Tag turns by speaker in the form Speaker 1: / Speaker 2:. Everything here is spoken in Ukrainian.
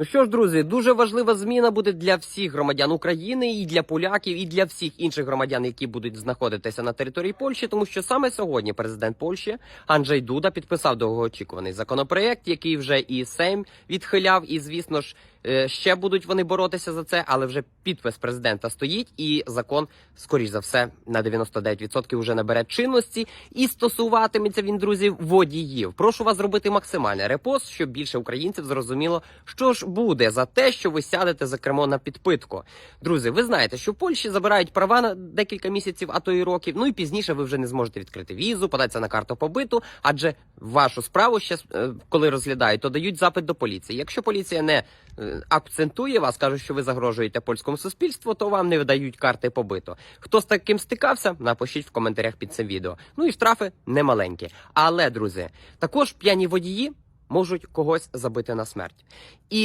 Speaker 1: Ну що ж, друзі, дуже важлива зміна буде для всіх громадян України і для поляків, і для всіх інших громадян, які будуть знаходитися на території Польщі, тому що саме сьогодні президент Польщі Анджей Дуда підписав довгоочікуваний законопроект, який вже і Сейм відхиляв, і звісно ж. Е, Ще будуть вони боротися за це, але вже підпис президента стоїть, і закон, скоріш за все, на 99% вже набере чинності. І стосуватиметься він, друзі, водіїв. Прошу вас зробити максимальний репост, щоб більше українців зрозуміло, що ж буде за те, що ви сядете за кермо на підпитку. Друзі, ви знаєте, що в Польщі забирають права на декілька місяців, а то і років. Ну і пізніше ви вже не зможете відкрити візу, податися на карту побиту, адже вашу справу ще е, коли розглядають, то дають запит до поліції. Якщо поліція не е, акцентує вас, каже, що ви загрожуєте польському суспільству, то вам не видають карти побито. Хто з таким стикався, напишіть в коментарях під цим відео. Ну і штрафи немаленькі. Але, друзі, також п'яні водії можуть когось забити на смерть. І